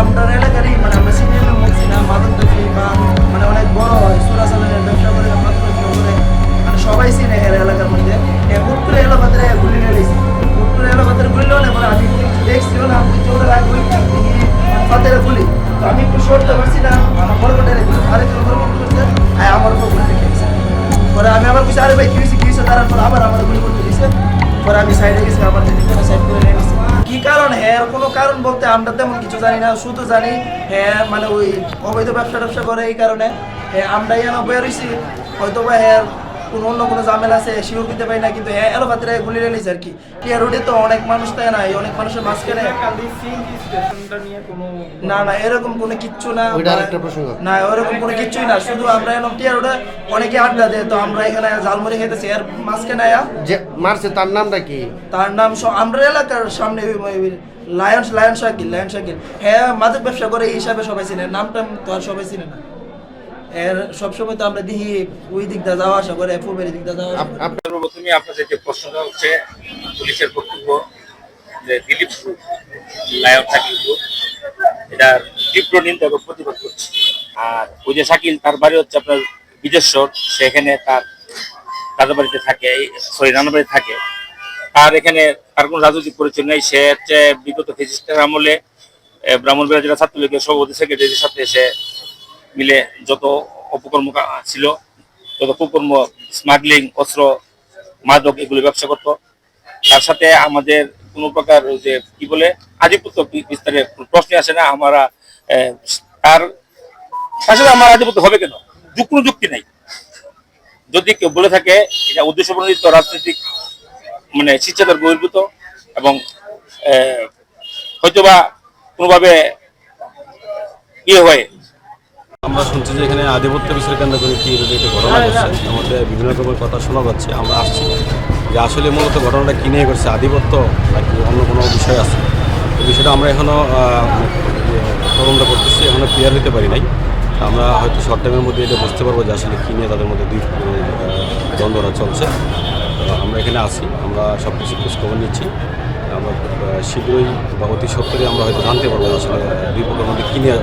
আপনার এলাকারই মানে আমরা সিনিয়র মুক্তি না, মাদক দেখি বা মানে অনেক বড় হয় সুরা সালানের ব্যবসা করে মানে সবাই চিনে এর এলাকার মধ্যে। হুট করে এলাকাতে গুলি নিয়েছি হুট করে এলাকাতে গুলি হলে মানে আমি দেখছি না আমি চোখে রাখবই ফাতে গুলি। তো আমি একটু সরতে পারছি না, আমার বড় কোটা রেখেছি আরে তোর বড় কোটা করছে আমার উপর গুলি রেখেছে পরে আমি আবার কিছু আরে ভাই, কি হয়েছে তারপর আবার আমার গুলি করতে দিয়েছে পরে আমি সাইডে গেছি আমার দিদিকে সাইড করে কি কারণ? হ্যাঁ কোনো কারণ বলতে আমরা তেমন কিছু জানি না, শুধু জানি হ্যাঁ মানে ওই অবৈধ ব্যবসা ট্যাবসা করে এই কারণে। হ্যাঁ আমরা ইয়ানো বয়ে হয়তো বা হ্যাঁ কোনো অন্য কোনো ঝামেলা আছে শিওর দিতে পারি না কিন্তু হ্যাঁ এলোপাতিরা গুলি রেলিছে আর কি। টিয়া রোডে তো অনেক মানুষ থাকে না অনেক মানুষের মাঝখানে। কালি সিএনজি স্টেশনটা নিয়ে কোনো না না এরকম কোনো কিচ্ছু না ওইটা আরেকটা প্রসঙ্গ। না ওরকম কোনো কিচ্ছুই না শুধু আমরা এরকম টিয়া রোডে অনেকে আড্ডা দেয় তো আমরা এখানে ঝালমুড়ি খেতেছি এর মাঝখানে আয়া। যে মারছে তার নামটা কি? তার নাম আমরা এলাকার সামনে lions lion Shakil lion Shakil হ্যাঁ মাদক ব্যবসা করে এই হিসাবে সবাই চিনে নামটা তো আর সবাই চিনে না। এর সবসময় তো আমরা দেখি ওই দিক দিয়ে যাওয়া আসা করে পূর্বের দিক দিয়ে যাওয়া আপনার সর্বপ্রথমে আপনাদের যে প্রশ্নটা হচ্ছে পুলিশের কর্তব্য যে Dilip group lion Shakil group এটার তীব্র নিন্দা এবং প্রতিবাদ করছে। আর ওই যে শাকিল তার বাড়ি হচ্ছে আপনার বিদেশ্বর সেখানে তার দাদা বাড়িতে থাকে সরি নানা বাড়িতে থাকে। তার এখানে তার কোনো রাজনৈতিক পরিচয় নেই সে হচ্ছে বিগত ফেসিস্টের আমলে ব্রাহ্মণবাড়িয়া জেলা ছাত্রলীগের সভাপতি সেক্রেটারির সাথে সে মিলে যত অপকর্ম ছিল, যত কুকর্ম স্মাগলিং অস্ত্র, মাদক, এগুলো ব্যবসা করতো। তার সাথে আমাদের কোনো প্রকার যে, কি বলে, আধিপত্য বিস্তারে প্রশ্নই আসে না। আমরা তার তার সাথে আমার আধিপত্য হবে কেন? কোনো যুক্তি নাই। যদি কেউ বলে থাকে, এটা উদ্দেশ্য প্রণোদিত রাজনৈতিক মানে শিক্ষাদার বহির্ভূত এবং হয়তোবা কোনোভাবে ইয়ে হয় আমরা শুনছি যে এখানে আধিপত্য বিষয় কেন্দ্র করে কি রিলেটেড ঘটনা ঘটছে? আমাদের বিভিন্ন রকমের কথা শোনা যাচ্ছে আমরা আসছি। যে আসলে মূলত ঘটনাটা কি নিয়ে ঘটছে আধিপত্য নাকি অন্য কোনো বিষয় আছে? বিষয়টা আমরা এখনও তদন্ত করতেছি এখনও ক্লিয়ার হতে পারি নাই। আমরা হয়তো শর্ট টাইমের মধ্যে এটা বুঝতে পারব যে আসলে কী নিয়ে তাদের মধ্যে দুই আহ, দ্বন্দ্বটা চলছে। আমরা এখানে আছি আমরা সব কিছু খোঁজখবর নিচ্ছি। আমরা শীঘ্রই বা অতি সত্তরই আমরা হয়তো জানতে পারব আসলে দুই পক্ষের মধ্যে কী নিয়ে